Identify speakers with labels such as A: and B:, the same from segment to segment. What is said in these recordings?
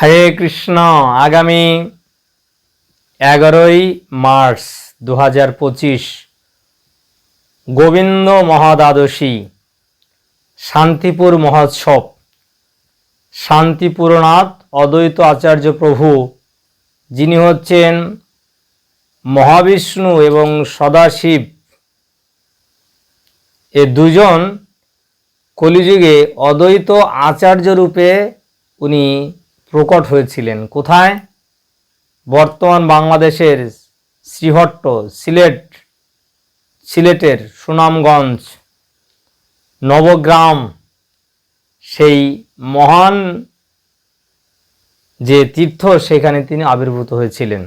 A: হরে কৃষ্ণ, আগামী এগারোই মার্চ দু হাজার পঁচিশ, গোবিন্দ মহাদ্বাদশী, শান্তিপুর মহোৎসব, শান্তিপুরনাথ অদ্বৈত আচার্য প্রভু, যিনি হচ্ছেন মহাবিষ্ণু এবং সদাশিব, এ দুজন কলিযুগে অদ্বৈত আচার্য রূপে উনি প্রকট হয়েছিলেন। কোথায়? বর্তমান বাংলাদেশের শ্রীহট্ট সিলেট, সিলেটের সুনামগঞ্জ, নবগ্রাম, সেই মহান যে তীর্থ, সেখানে তিনি আবির্ভূত হয়েছিলেন।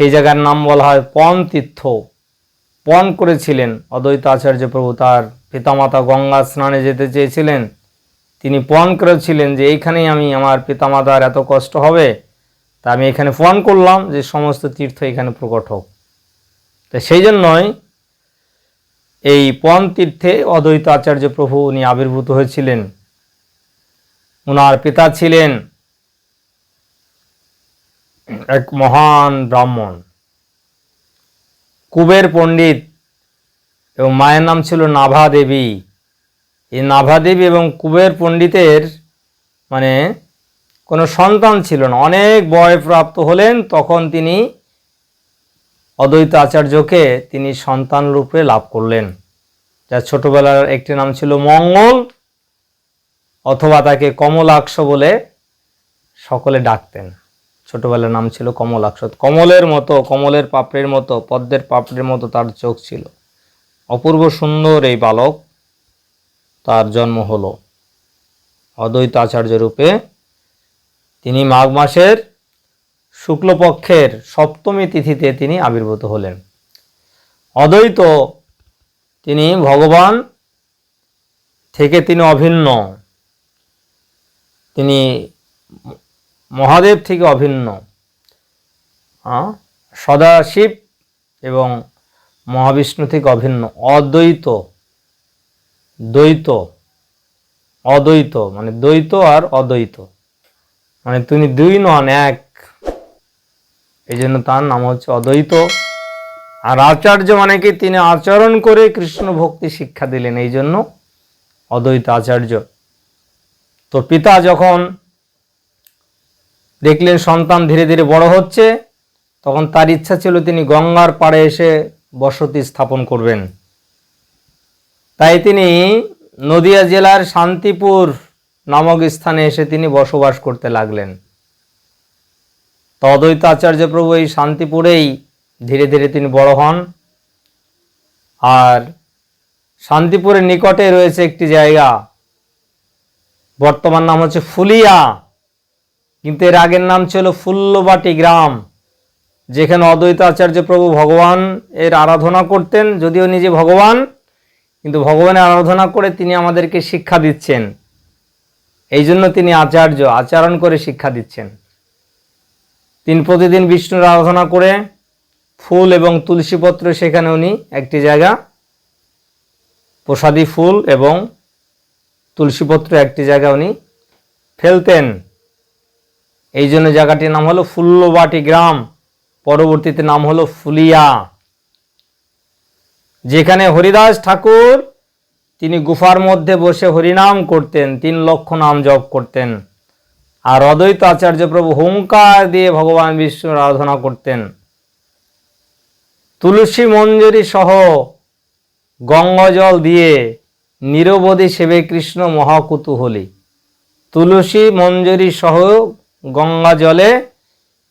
A: সেই জায়গার নাম বলা হয় পন তীর্থ। পণ করেছিলেন অদ্বৈত আচার্য প্রভু, তার পিতামাতা গঙ্গা স্নানে যেতে চেয়েছিলেন। তিনি পণ করেছিলেন যে, এইখানেই আমি আমার পিতামাতার এত কষ্ট হবে, তা আমি এখানে পণ করলাম যে, সমস্ত তীর্থ এখানে প্রকট হোক। তো সেই জন্যই এই পণ তীর্থে অদ্বৈত আচার্য প্রভু উনি আবির্ভূত হয়েছিলেন। ওনার পিতা ছিলেন এক মহান ব্রাহ্মণ। কুবের পণ্ডিত এবং মায়ের নাম ছিল নাভা দেবী। এই নাভা দেবী এবং কুবের পণ্ডিতের মানে কোনো সন্তান ছিল না। অনেক বয়প্রাপ্ত হলেন, তখন তিনি অদ্বৈত আচার্যকে তিনি সন্তান রূপে লাভ করলেন। যার ছোটবেলার একটি নাম ছিল মঙ্গল, অথবা তাকে কমলাক্ষ বলে সকলে ডাকতেন। ছোটবেলার নাম ছিল কমলাক্ষ কমলের মতো, কমলের পাপড়ির মতো, পদ্মের পাপড়ির মতো তার চোখ ছিল। অপূর্ব সুন্দর এই বালক তার জন্ম হলো। অদ্বৈত আচার্য রূপে তিনি মাঘ মাসের শুক্লপক্ষের সপ্তমী তিথিতে তিনি আবির্ভূত হলেন। অদ্বৈত তিনি ভগবান থেকে তিনি অভিন্ন। তিনি মহাদেব থেকে অভিন্ন। সদাশিব এবং মহাবিষ্ণু থেকে অভিন্ন। অদ্বৈত, দ্বৈত, অদ্বৈত মানে দ্বৈত আর অদ্বৈত। মানে তিনি দুই নন, এক। এই জন্য তার নাম হচ্ছে অদ্বৈত। আর আচার্য মানে কি? তিনি আচরণ করে কৃষ্ণ ভক্তি শিক্ষা দিলেন। এই জন্য অদ্বৈত আচার্য। তো পিতা যখন দেখলেন সন্তান ধীরে ধীরে বড় হচ্ছে। তখন তার ইচ্ছা ছিল তিনি গঙ্গার পাড়ে এসে বসতি স্থাপন করবেন। তাই তিনি নদিয়া জেলার শান্তিপুর নামক স্থানে এসে তিনি বসবাস করতে লাগলেন। তো অদ্বৈত আচার্য প্রভু এই শান্তিপুরেই ধীরে ধীরে তিনি বড় হন। আর শান্তিপুরের নিকটে রয়েছে একটি জায়গা। বর্তমান নাম হচ্ছে ফুলিয়া। কিন্তু এর আগের নাম ছিল ফুল্লবাটি গ্রাম, যেখানে অদ্বৈত আচার্য প্রভু ভগবান এর আরাধনা করতেন, যদিও নিজে ভগবান, কিন্তু ভগবানের আরাধনা করে তিনি আমাদেরকে শিক্ষা দিচ্ছেন। এই জন্য তিনি আচার্য, আচরণ করে শিক্ষা দিচ্ছেন। তিনি প্রতিদিন বিষ্ণুর আরাধনা করে ফুল এবং তুলসীপত্র, সেখানে উনি একটি জায়গা, প্রসাদী ফুল এবং তুলসীপত্র একটি জায়গা উনি ফেলতেন। এই জন্য জায়গাটির নাম হলো ফুল্লবাটি গ্রাম, পরবর্তীতে নাম হলো ফুলিয়া। যেখানে হরিদাস ঠাকুর, তিনি গুফার মধ্যে বসে হরিনাম করতেন, তিন লক্ষ নাম জপ করতেন। আর অদ্বৈত আচার্য প্রভু হুঙ্কার দিয়ে ভগবান বিষ্ণুর আরাধনা করতেন। তুলসী মঞ্জুরি সহ গঙ্গাজল দিয়ে নিরবধি সেবে কৃষ্ণ মহাকুতুহলী। তুলসী মঞ্জুরি সহ গঙ্গা জলে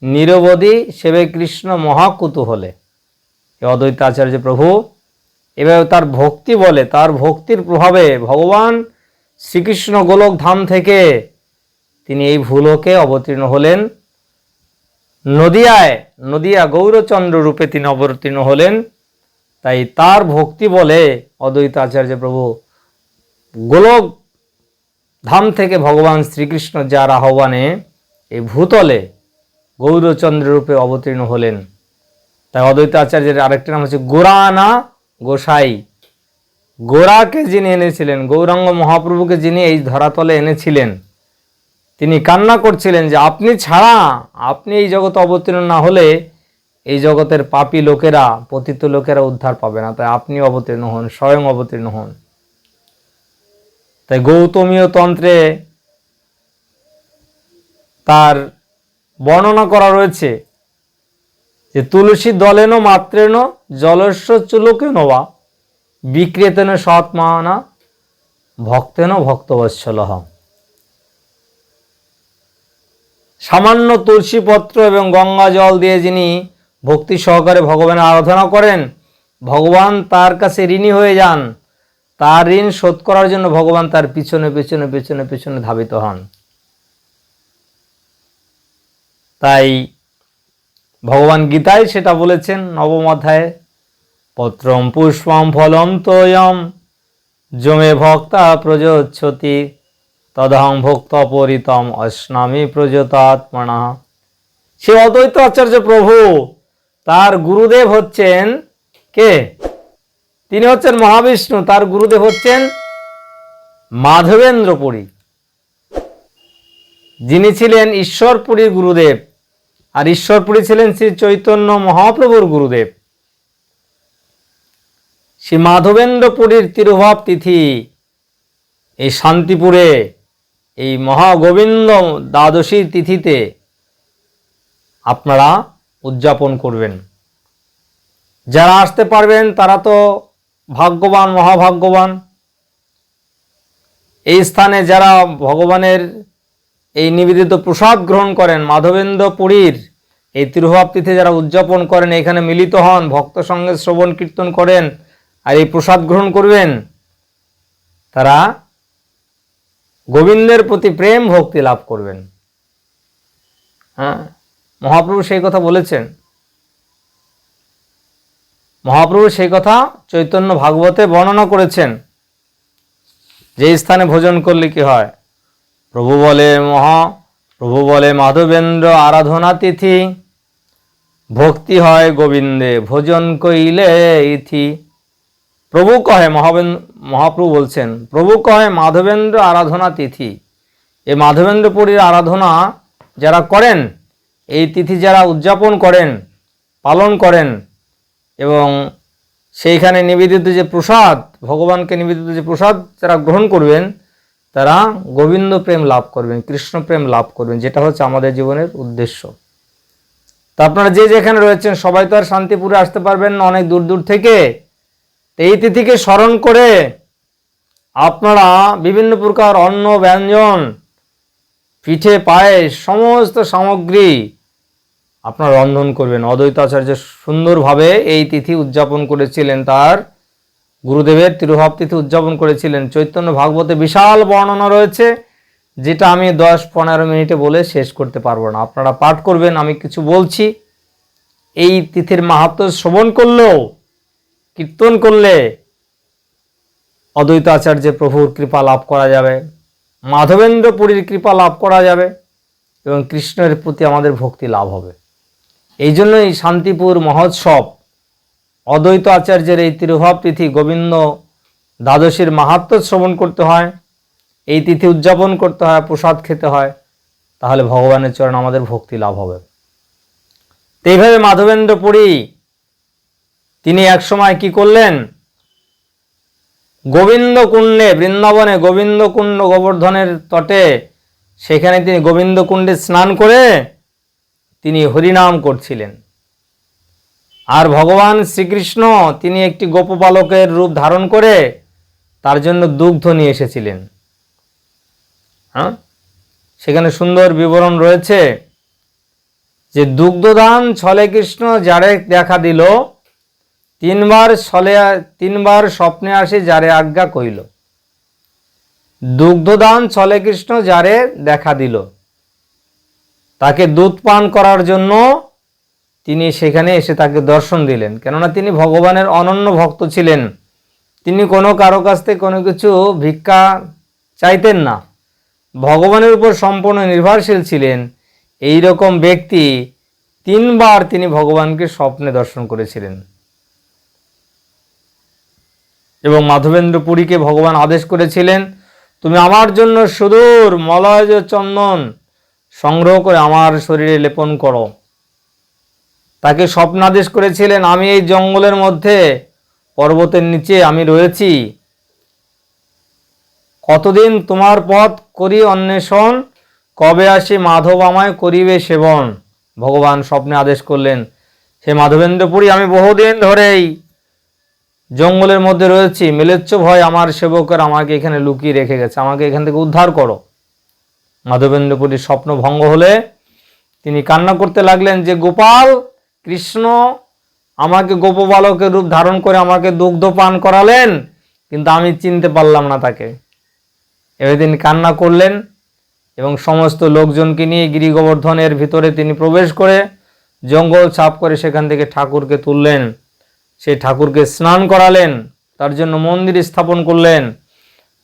A: নিরবধি সেবে কৃষ্ণ মহাকুতুহলে। অদ্বৈত আচার্য প্রভু এভাবে তার ভক্তি বলে, তার ভক্তির প্রভাবে ভগবান শ্রীকৃষ্ণ গোলক ধাম থেকে তিনি এই ভূলোকে অবতীর্ণ হলেন। নদিয়ায়, নদিয়া গৌরচন্দ্র রূপে তিনি অবতীর্ণ হলেন। তাই তার ভক্তি বলে অদ্বৈত আচার্য প্রভু গোলক ধাম থেকে ভগবান শ্রীকৃষ্ণ যার আহ্বানে এই ভূতলে গৌরচন্দ্র রূপে অবতীর্ণ হলেন। তাই অদ্বৈত আচার্যের আরেকটি নাম হচ্ছে গোরানা গোসাই। গোরাকে যিনি এনেছিলেন, গৌরাঙ্গ মহাপ্রভুকে যিনি এই ধরাতলে এনেছিলেন, তিনি কান্না করছিলেন যে আপনি ছাড়া, আপনি এই জগতে অবতীর্ণ না হলে এই জগতের পাপী লোকেরা, পতিত লোকেরা উদ্ধার পাবে না। তাই আপনি অবতীর্ণ হন, স্বয়ং অবতীর্ণ হন। তাই গৌতমীয় তন্ত্রে তার বর্ণনা করা রয়েছে যে তুলসী দলেন মাত্রেন, জলস্য চুলকেন বা বিক্রেতেন সৎমানা, ভক্তেন ভক্তবৎসলহ সামান্য তুলসী পত্র এবং গঙ্গা জল দিয়ে যিনি ভক্তি সহকারে ভগবানের আরাধনা করেন, ভগবান তার কাছে ঋণী হয়ে যান। তার ঋণ শোধ করার জন্য ভগবান তার পিছনে পিছনে পিছনে পিছনে ধাবিত হন। তাই ভগবান গীতায় সেটা বলেছেন, নবম অধ্যায়ে, পত্রম পুষ্পম ফলম তোয়ম জমে ভক্তা প্রযোচ্ছতি তদহং ভক্ত পরিতম অস্নামী প্রযতাত্মনা সে অদ্বৈত আচার্য প্রভু, তার গুরুদেব হচ্ছেন কে? তিনি হচ্ছেন মহাবিষ্ণু, তার গুরুদেব হচ্ছেন মাধবেন্দ্রপুরী। যিনি ছিলেন ঈশ্বরপুরীর গুরুদেব। আর ঈশ্বরপুরী ছিলেন শ্রী চৈতন্য মহাপ্রভুর গুরুদেব। শ্রী মাধবেন্দ্রপুরীর তিরুভাব তিথি এই শান্তিপুরে, এই মহাগোবিন্দ দ্বাদশীর তিথিতে আপনারা উদযাপন করবেন। যারা আসতে পারবেন, তারা তো ভাগ্যবান, মহাভাগ্যবান। এই স্থানে যারা ভগবানের এই নিবেদিত প্রসাদ গ্রহণ করেন মাধবেন্দ্র পুরীর। এই তিরুভাব তিথি যারা উদযাপন করেন, এখানে মিলিত হন, ভক্ত সঙ্গে শ্রবণ কীর্তন করেন, আর এই প্রসাদ গ্রহণ করবেন, তারা গোবিন্দের প্রতি প্রেম ভক্তি লাভ করবেন। হ্যাঁ মহাপ্রভু সেই কথা বলেছেন। মহাপ্রভু সেই কথা চৈতন্য ভাগবতে বর্ণনা করেছেন। যে স্থানে ভোজন করলে কি হয়? প্রভু বলে, মহা, প্রভু বলে, মাধবেন্দ্র আরাধনা তিথি। ভক্তি হয় গোবিন্দে, ভোজন কইলে ইথি। প্রভু কহে, মহাবেন, মহাপ্রভু বলছেন, প্রভু কহে, মাধবেন্দ্র আরাধনা তিথি। এই মাধবেন্দ্রপুরীর আরাধনা যারা করেন, এই তিথি যারা উদযাপন করেন, পালন করেন, এবং সেইখানে নিবেদিত যে প্রসাদ, ভগবানকে নিবেদিত যে প্রসাদ যারা গ্রহণ করবেন তারা গোবিন্দ প্রেম লাভ করবেন, কৃষ্ণ প্রেম লাভ করবেন, যেটা হচ্ছে আমাদের জীবনের উদ্দেশ্য। তা আপনারা যে যেখানে রয়েছেন, সবাই তো আর শান্তিপুরে আসতে পারবেন না, অনেক দূর দূর থেকে। এই তিথিকে স্মরণ করে আপনারা বিভিন্ন প্রকার অন্ন, ব্যঞ্জন, পিঠে, পায়েস, সমস্ত সামগ্রী আপনারা রন্ধন করবেন। অদ্বৈত আচার্য সুন্দরভাবে এই তিথি উদযাপন করেছিলেন তার গুরুদেবের তিরুভাব তিথি উদযাপন করেছিলেন। চৈতন্য ভাগবতে বিশাল বর্ণনা রয়েছে, যেটা আমি দশ পনেরো মিনিটে বলে শেষ করতে পারব না। আপনারা পাঠ করবেন, আমি কিছু বলছি। এই তিথির মাহাত্ম শ্রবণ করলেও, কীর্তন করলে অদ্বৈত আচার্যের প্রভুর কৃপা লাভ করা যাবে, মাধবেন্দ্র পুরীর কৃপা লাভ করা যাবে এবং কৃষ্ণের প্রতি আমাদের ভক্তি লাভ হবে। এই জন্যই শান্তিপুর মহোৎসব অদ্বৈত আচার্যের এই তিরুভাব তিথি গোবিন্দ দ্বাদশীর মাহাত্ম শ্রবণ করতে হয়, এই তিথি উদযাপন করতে হয়, প্রসাদ খেতে হয়, তাহলে ভগবানের চরণ আমাদের ভক্তি লাভ হবে। তো এইভাবে মাধবেন্দ্র পুরী তিনি একসময় কি করলেন? গোবিন্দ কুণ্ডে বৃন্দাবনে গোবিন্দ কুণ্ড গোবর্ধনের তটে, সেখানে তিনি গোবিন্দ কুণ্ডে স্নান করে তিনি হরিনাম করছিলেন। আর ভগবান শ্রীকৃষ্ণ তিনি একটি গোপপালকের রূপ ধারণ করে তার জন্য দুগ্ধ নিয়ে এসেছিলেন। হ্যাঁ? সেখানে সুন্দর বিবরণ রয়েছে যে দুগ্ধদান ছলে কৃষ্ণ যারে দেখা দিল, তিনবার ছলে, তিনবার স্বপ্নে আসে যারে আজ্ঞা কইল দুগ্ধদান ছলে কৃষ্ণ যারে দেখা দিল। তাকে দুধ পান করার জন্য তিনি সেখানে এসে তাকে দর্শন দিলেন। কেননা তিনি ভগবানের অনন্য ভক্ত ছিলেন। তিনি কোনো কারও কাছ থেকে কোনো কিছু ভিক্ষা চাইতেন না। ভগবানের উপর সম্পূর্ণ নির্ভরশীল ছিলেন। এই রকম ব্যক্তি তিনবার তিনি ভগবানকে স্বপ্নে দর্শন করেছিলেন। এবং মাধবেন্দ্র পুরীকে ভগবান আদেশ করেছিলেন, তুমি আমার জন্য সুদূর মলয় চন্দন সংগ্রহ করে আমার শরীরে লেপন করো। তাকে স্বপ্নাদেশ করেছিলেন, আমি এই জঙ্গলের মধ্যে, পর্বতের নিচে আমি রয়েছি। কতদিন তোমার পথ করি অন্বেষণ? কবে আসি মাধব আমায় করিবে সেবন? ভগবান স্বপ্নে আদেশ করলেন, হে মাধবেন্দ্রপুরী, আমি বহুদিন ধরেই জঙ্গলের মধ্যে রয়েছি। মিলেচ্ছ ভয় আমার সেবকের আমাকে এখানে লুকিয়ে রেখে গেছে। আমাকে এখান থেকে উদ্ধার করো। মাধবেন্দ্রপুরীর স্বপ্ন ভঙ্গ হলে তিনি কান্না করতে লাগলেন যে, গোপাল কৃষ্ণ আমাকে গোপবালকের রূপ ধারণ করে আমাকে দুগ্ধ পান করালেন, কিন্তু আমি চিনতে পারলাম না তাকে। এবার তিনি কান্না করলেন এবং সমস্ত লোকজনকে নিয়ে গিরি গোবর্ধনের ভিতরে তিনি প্রবেশ করে জঙ্গল ছাপ করে সেখান থেকে ঠাকুরকে তুললেন। সেই ঠাকুরকে স্নান করালেন, তার জন্য মন্দির স্থাপন করলেন।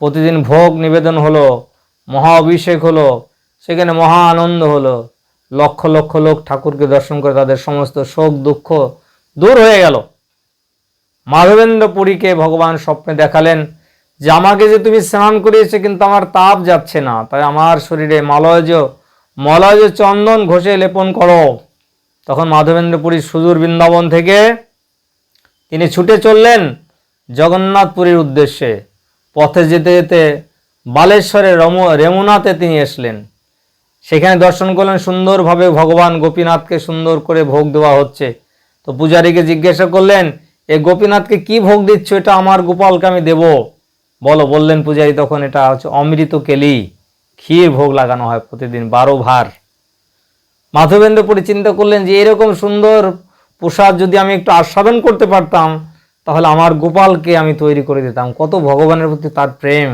A: প্রতিদিন ভোগ নিবেদন হলো, মহা অভিষেক হলো, সেখানে মহা আনন্দ হলো। লক্ষ লক্ষ লোক ঠাকুরকে দর্শন করে তাদের সমস্ত শোক, দুঃখ দূর হয়ে গেল। মাধবেন্দ্র পুরীকে ভগবান স্বপ্নে দেখালেন যে, আমাকে যে তুমি স্নান করিয়েছে কিন্তু আমার তাপ যাচ্ছে না। তাই আমার শরীরে মালয়জ, মলয়জ চন্দন ঘষে লেপন করো। তখন মাধবেন্দ্র পুরীর সুদূর বৃন্দাবন থেকে তিনি ছুটে চললেন জগন্নাথপুরীর উদ্দেশ্যে। পথে যেতে যেতে বালেশ্বরের রম রেমুনাতে তিনি এসলেন। সেখানে দর্শন করলেন, সুন্দরভাবে ভগবান গোপীনাথকে সুন্দর করে ভোগ দেওয়া হচ্ছে। তো পূজারীকে জিজ্ঞাসা করলেন, এ গোপীনাথকে কি ভোগ দিচ্ছ? এটা আমার গোপালকে আমি দেব। বলো, বললেন পূজারী, তখন এটা হচ্ছে অমৃত কেলি। ক্ষীর ভোগ লাগানো হয় প্রতিদিন, বারো ভার। মাধবেন্দ্রপুরী চিন্তা করলেন যে, এরকম সুন্দর প্রসাদ যদি আমি একটু আস্বাদন করতে পারতাম, তাহলে আমার গোপালকে আমি তৈরি করে দিতাম। কত ভগবানের প্রতি তার প্রেম।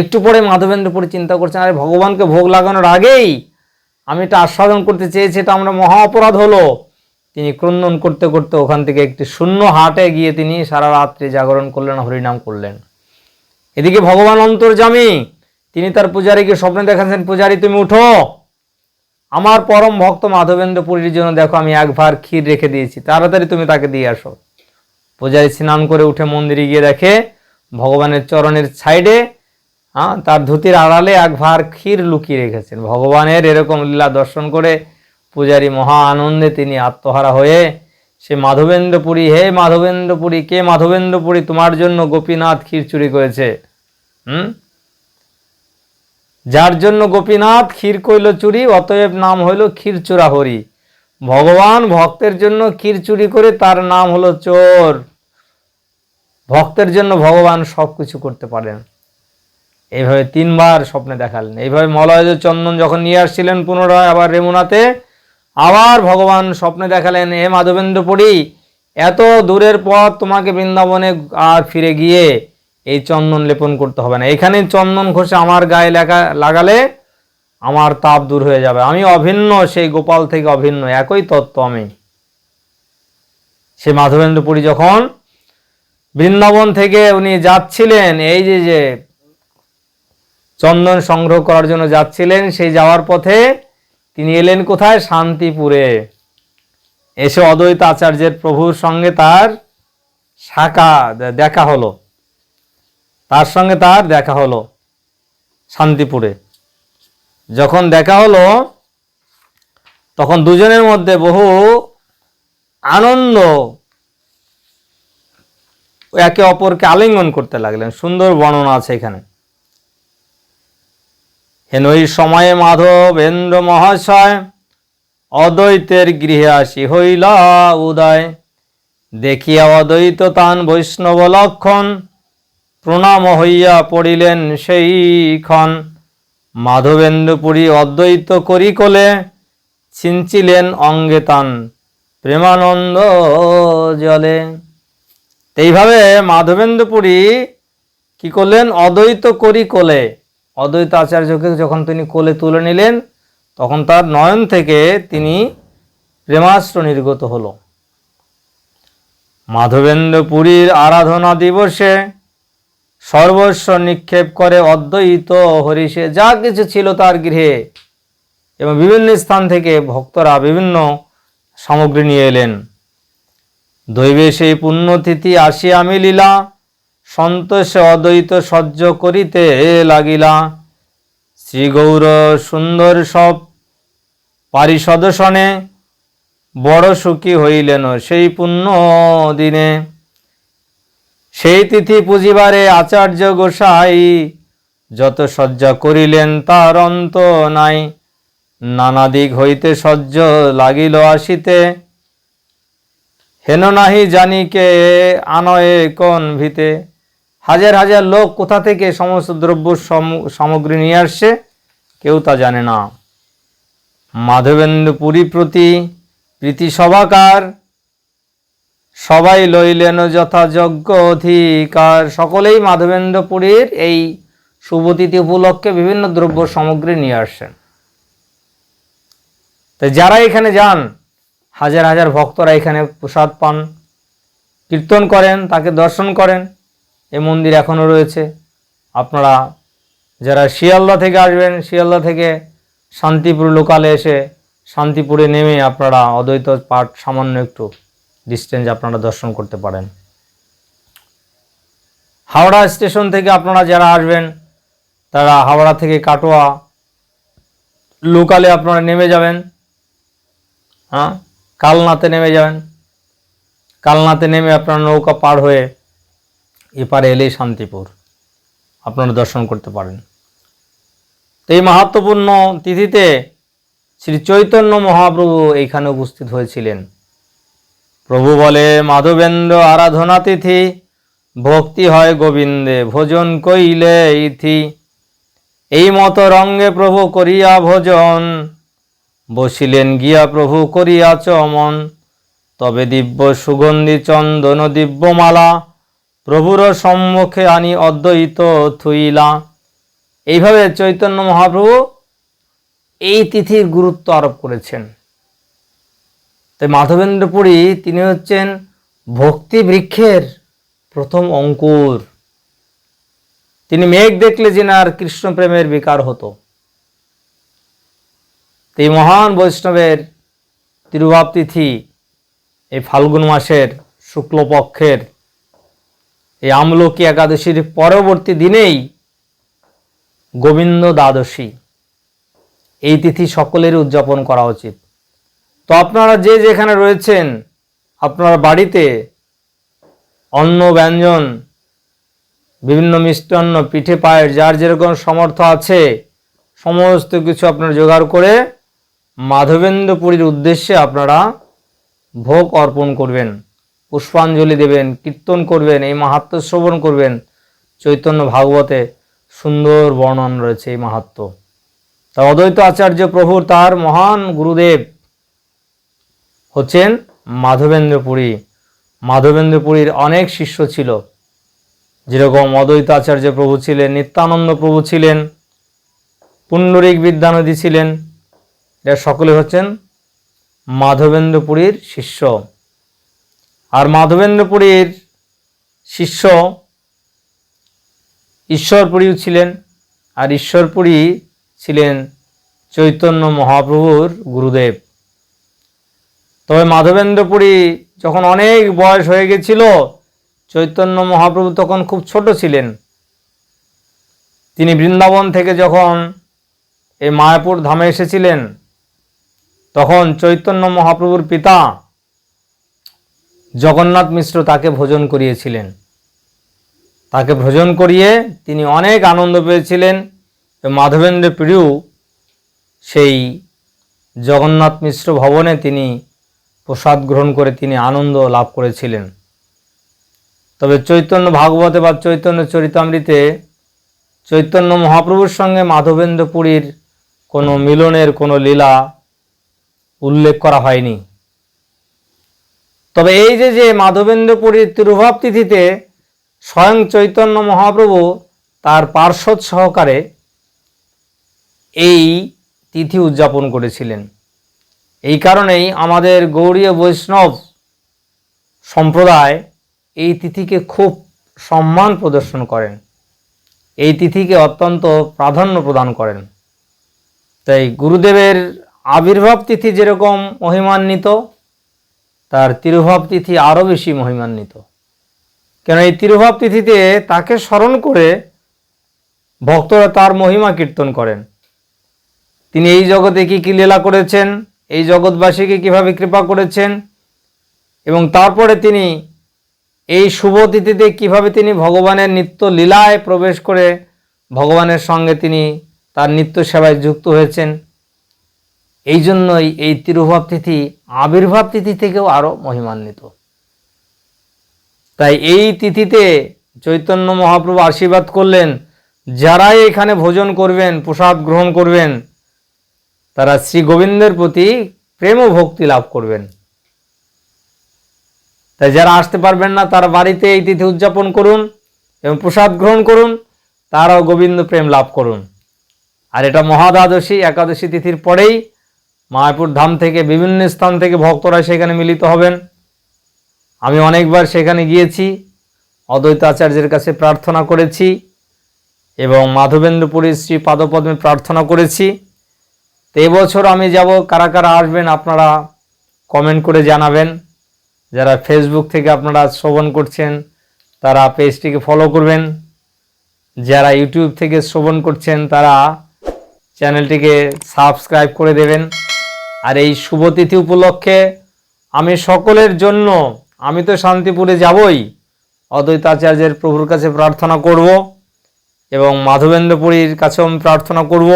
A: একটু পরে মাধবেন্দ্রপুরী চিন্তা করছেন, আরে ভগবানকে ভোগ লাগানোর আগেই আমি এটা আস্বাদন করতে চেয়েছি, এটা আমরা মহা অপরাধ হলো। তিনি ক্রন্দন করতে করতে ওখান থেকে একটি শূন্য হাটে গিয়ে তিনি সারা রাত্রি জাগরণ করলেন, হরিনাম করলেন। এদিকে ভগবান অন্তর্জামী তিনি তার পূজারীকে স্বপ্নে দেখাচ্ছেন, পূজারী, তুমি উঠো। আমার পরম ভক্ত মাধবেন্দ্র পুরীর জন্য দেখো, আমি এক ভার ক্ষীর রেখে দিয়েছি, তাড়াতাড়ি তুমি তাকে দিয়ে আসো। পূজারী স্নান করে উঠে মন্দিরে গিয়ে দেখে ভগবানের চরণের সাইডে হ্যাঁ তার ধুতির আড়ালে এক ভার ক্ষীর লুকিয়ে রেখেছেন। ভগবানের এরকম লীলা দর্শন করে পূজারী মহা আনন্দে তিনি আত্মহারা হয়ে সে মাধবেন্দ্রপুরী, হে মাধবেন্দ্রপুরী, কে মাধবেন্দ্রপুরী, তোমার জন্য গোপীনাথ ক্ষীর চুরি করেছে? হুম? যার জন্য গোপীনাথ ক্ষীর কইল চুরি, অতএব নাম হইল ক্ষীর চোরা হরি। ভগবান ভক্তের জন্য ক্ষীর চুরি করে তার নাম হলো চোর। ভক্তের জন্য ভগবান সব কিছু করতে পারেন। এইভাবে তিনবার স্বপ্নে দেখালেন। এইভাবে মলয় চন্দন যখন নিয়ে আসছিলেন পুনরায় আবার রেমুনাতে, আবার ভগবান স্বপ্নে দেখালেন, হে মাধবেন্দ্রপুরী এত দূরের পথ তোমাকে বৃন্দাবনে আর ফিরে গিয়ে এই চন্দন লেপন করতে হবে না। এখানে চন্দন ঘষে আমার গায়ে লেখা, লাগালে আমার তাপ দূর হয়ে যাবে। আমি অভিন্ন, সেই গোপাল থেকে অভিন্ন, একই তত্ত্ব আমি। সে মাধবেন্দ্রপুরী যখন বৃন্দাবন থেকে উনি যাচ্ছিলেন, এই যে যে চন্দন সংগ্রহ করার জন্য যাচ্ছিলেন। সেই যাওয়ার পথে তিনি এলেন কোথায়? শান্তিপুরে। এসে অদ্বৈত আচার্যের প্রভুর সঙ্গে তার শাখা দেখা হলো। তার সঙ্গে তার দেখা হলো শান্তিপুরে। যখন দেখা হলো, তখন দুজনের মধ্যে বহু আনন্দ একে অপরকে আলিঙ্গন করতে লাগলেন। সুন্দর বর্ণনা আছে এখানে। হেন ওই সময়ে মাধবেন্দ্র মহাশয় অদ্বৈতের গৃহে আসি হইলা উদয়। দেখিয়া অদ্বৈত তান বৈষ্ণব লক্ষণ, প্রণাম হইয়া পড়িলেন সেই ক্ষণ মাধবেন্দ্রপুরী অদ্বৈত করি কোলে ছিঞ্চিলেন অঙ্গে তান প্রেমানন্দ জলে। এইভাবে মাধবেন্দ্রপুরী কি করলেন? অদ্বৈত করি কোলে অদ্বৈত আচার্যকে যখন তিনি কোলে তুলে নিলেন, তখন তার নয়ন থেকে তিনি প্রেমাস্ত্র নির্গত হল। মাধবেন্দ্র পুরীর আরাধনা দিবসে সর্বস্ব নিক্ষেপ করে অদ্বৈত হরিষে যা কিছু ছিল তার গৃহে এবং বিভিন্ন স্থান থেকে ভক্তরা বিভিন্ন সামগ্রী নিয়ে এলেন। দৈবে সেই পুণ্যতিথি আসিয়া মিলিলা সন্তোষে অদ্বৈত সহ্য করিতে লাগিলা। শ্রীগৌর সুন্দর সব পারিষদশনে বড় সুখী হইলেন সেই পুণ্য দিনে। সেই তিথি পুজিবারে আচার্য গোসাই যত সজ্জা করিলেন তার অন্ত নাই। নানা দিক হইতে সহ্য লাগিল আসিতে। হেন নাহি জানি কে আনয়ে কোন ভিতে। হাজার হাজার লোক কোথা থেকে সমস্ত দ্রব্য সাম- সামগ্রী নিয়ে আসছে? কেউ তা জানে না। মাধবেন্দ্র পুরী প্রতি প্রীতি সভাকার, সবাই লইলেন যথাযোগ্য অধিকার। সকলেই মাধবেন্দ্র পুরীর এই শুভতিথি উপলক্ষে বিভিন্ন দ্রব্য সামগ্রী নিয়ে আসছেন। তো যারা এখানে যান, হাজার হাজার ভক্তরা এখানে প্রসাদ পান, কীর্তন করেন, তাকে দর্শন করেন। এই মন্দির এখনও রয়েছে। আপনারা যারা শিয়ালদা থেকে আসবেন, শিয়ালদা থেকে শান্তিপুর লোকালে এসে শান্তিপুরে নেমে আপনারা অদ্বৈত পাঠ সামান্য একটু ডিস্টেন্স আপনারা দর্শন করতে পারেন। হাওড়া স্টেশন থেকে আপনারা যারা আসবেন, তারা হাওড়া থেকে কাটোয়া লোকালে আপনারা নেমে যাবেন। হ্যাঁ কালনাতে নেমে যাবেন। কালনাতে নেমে আপনারা নৌকা পার হয়ে এপারে এলেই শান্তিপুর। আপনারা দর্শন করতে পারেন। তো এই মাহাত্মপূর্ণ তিথিতে শ্রী চৈতন্য মহাপ্রভু এইখানে উপস্থিত হয়েছিলেন। প্রভু বলে, মাধবেন্দ্র আরাধনা তিথি, ভক্তি হয় গোবিন্দে, ভোজন কইলে ইথি। এই মতো রঙ্গে প্রভু করিয়া ভোজন, বসিলেন গিয়া প্রভু করিয়া চমন। তবে দিব্য সুগন্ধি চন্দন দিব্যমালা প্রভুর সম্মুখে আনি অদ্বৈত থুইলা। এইভাবে চৈতন্য মহাপ্রভু এই তিথির গুরুত্ব আরোপ করেছেন। তাই মাধবেন্দ্র পুরী তিনি হচ্ছেন ভক্তি বৃক্ষের প্রথম অঙ্কুর। তিনি মেঘ দেখলে যেনার কৃষ্ণ প্রেমের বিকার হতো। এই মহান বৈষ্ণবের তিরুভাব তিথি, এই ফাল্গুন মাসের শুক্লপক্ষের এই আমলকি একাদশীর পরবর্তী দিনেই গোবিন্দ দ্বাদশী এই তিথি সকলের উদযাপন করা উচিত। তো আপনারা যে যেখানে রয়েছেন, আপনার বাড়িতে অন্ন, ব্যঞ্জন, বিভিন্ন মিষ্টান্ন, পিঠে পায়ের যার যেরকম সমর্থ আছে, সমস্ত কিছু আপনারা জোগাড় করে মাধবেন্দ্রপুরীর উদ্দেশ্যে আপনারা ভোগ অর্পণ করবেন। পুষ্পাঞ্জলি দেবেন, কীর্তন করবেন, এই মাহাত্ম শ্রবণ করবেন। চৈতন্য ভাগবতে সুন্দর বর্ণন রয়েছে এই মাহাত্ম। তা অদ্বৈত আচার্য প্রভুর তার মহান গুরুদেব হচ্ছেন মাধবেন্দ্রপুরী। মাধবেন্দ্রপুরীর অনেক শিষ্য ছিল। যেরকম অদ্বৈত আচার্য প্রভু ছিলেন, নিত্যানন্দ প্রভু ছিলেন, পুণ্ডরিক বিদ্যানদী ছিলেন, এরা সকলে হচ্ছেন মাধবেন্দ্রপুরীর শিষ্য। আর মাধবেন্দ্রপুরীর শিষ্য ঈশ্বরপুরীও ছিলেন, আর ঈশ্বরপুরী ছিলেন চৈতন্য মহাপ্রভুর গুরুদেব। তবে মাধবেন্দ্রপুরী যখন অনেক বয়স হয়ে গেছিল, চৈতন্য মহাপ্রভু তখন খুব ছোট ছিলেন। তিনি বৃন্দাবন থেকে যখন এই মায়াপুর ধামে এসেছিলেন, তখন চৈতন্য মহাপ্রভুর পিতা জগন্নাথ মিশ্র তাকে ভোজন করিয়েছিলেন। তাকে ভোজন করিয়ে তিনি অনেক আনন্দ পেয়েছিলেন। মাধবেন্দ্র প্রিয় সেই জগন্নাথ মিশ্র ভবনে তিনি প্রসাদ গ্রহণ করে তিনি আনন্দ লাভ করেছিলেন। তবে চৈতন্য ভাগবতে বা চৈতন্য চরিতামৃতে চৈতন্য মহাপ্রভুর সঙ্গে মাধবেন্দ্র পুরীর কোনো মিলনের কোনো লীলা উল্লেখ করা হয়নি। তবে এই যে যে মাধবেন্দ্রপুরীর তিরুভাব তিথিতে স্বয়ং চৈতন্য মহাপ্রভু তার পার্শ্বদ সহকারে এই তিথি উদযাপন করেছিলেন। এই কারণেই আমাদের গৌড়ীয় বৈষ্ণব সম্প্রদায় এই তিথিকে খুব সম্মান প্রদর্শন করেন। এই তিথিকে অত্যন্ত প্রাধান্য প্রদান করেন। তাই গুরুদেবের আবির্ভাব তিথি যেরকম মহিমান্বিত তার তিরুভাব তিথি আরও বেশি মহিমান্বিত। কেন এই তিরুভাব তিথিতে তাকে স্মরণ করে ভক্তরা তার মহিমা কীর্তন করেন। তিনি এই জগতে কী কী লীলা করেছেন, এই জগৎবাসীকে কীভাবে কৃপা করেছেন এবং তারপরে তিনি এই শুভ তিথিতে কীভাবে তিনি ভগবানের নিত্য লীলায় প্রবেশ করে ভগবানের সঙ্গে তিনি তার নিত্য সেবায় যুক্ত হয়েছেন এই জন্যই এই তিরুভাব তিথি আবির্ভাব তিথি থেকেও আরও মহিমান্বিত। তাই এই তিথিতে চৈতন্য মহাপ্রভু আশীর্বাদ করলেন, যারাই এখানে ভোজন করবেন, প্রসাদ গ্রহণ করবেন, তারা শ্রী গোবিন্দের প্রতি প্রেম ও ভক্তি লাভ করবেন। তাই যারা আসতে পারবেন না, তারা বাড়িতে এই তিথি উদযাপন করুন এবং প্রসাদ গ্রহণ করুন, তারাও গোবিন্দ প্রেম লাভ করুন। আর এটা মহাদ্বাদশী, একাদশী তিথির পরেই মায়াপুর ধাম থেকে বিভিন্ন স্থান থেকে ভক্তরা সেখানে মিলিত হবেন। আমি অনেকবার সেখানে গিয়েছি অদ্বৈত আচার্যের কাছে প্রার্থনা করেছি এবং মাধবেন্দ্রপুরী শ্রী পাদপদ্মে প্রার্থনা করেছি। তো এবছর আমি যাব, কারা কারা আসবেন আপনারা কমেন্ট করে জানাবেন। যারা ফেসবুক থেকে আপনারা শ্রবণ করছেন, তারা পেজটিকে ফলো করবেন। যারা ইউটিউব থেকে শ্রবণ করছেন, তারা চ্যানেলটিকে সাবস্ক্রাইব করে দেবেন। আর এই শুভতিথি উপলক্ষে আমি সকলের জন্য, আমি তো শান্তিপুরে যাবই, অদ্বৈতাচার্যের প্রভুর কাছে প্রার্থনা করব এবং মাধবেন্দ্রপুরীর কাছেও আমি প্রার্থনা করব।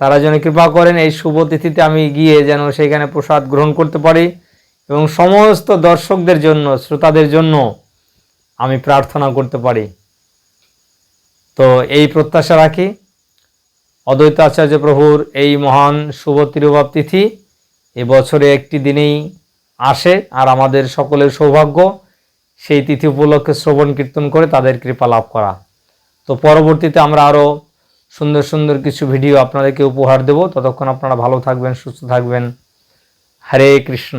A: তারা যেন কৃপা করেন, এই শুভ তিথিতে আমি গিয়ে যেন সেখানে প্রসাদ গ্রহণ করতে পারি এবং সমস্ত দর্শকদের জন্য, শ্রোতাদের জন্য আমি প্রার্থনা করতে পারি। তো এই প্রত্যাশা রাখি। অদ্বৈত আচার্য প্রভুর এই মহান শুভ তিরুভাব তিথি এ বছরে একটি দিনেই আসে আর আমাদের সকলের সৌভাগ্য সেই তিথি উপলক্ষে শ্রবণ কীর্তন করে তাদের কৃপা লাভ করা। তো পরবর্তীতে আমরা আরও সুন্দর সুন্দর কিছু ভিডিও আপনাদেরকে উপহার দেব। ততক্ষণ আপনারা ভালো থাকবেন, সুস্থ থাকবেন। হরে কৃষ্ণ।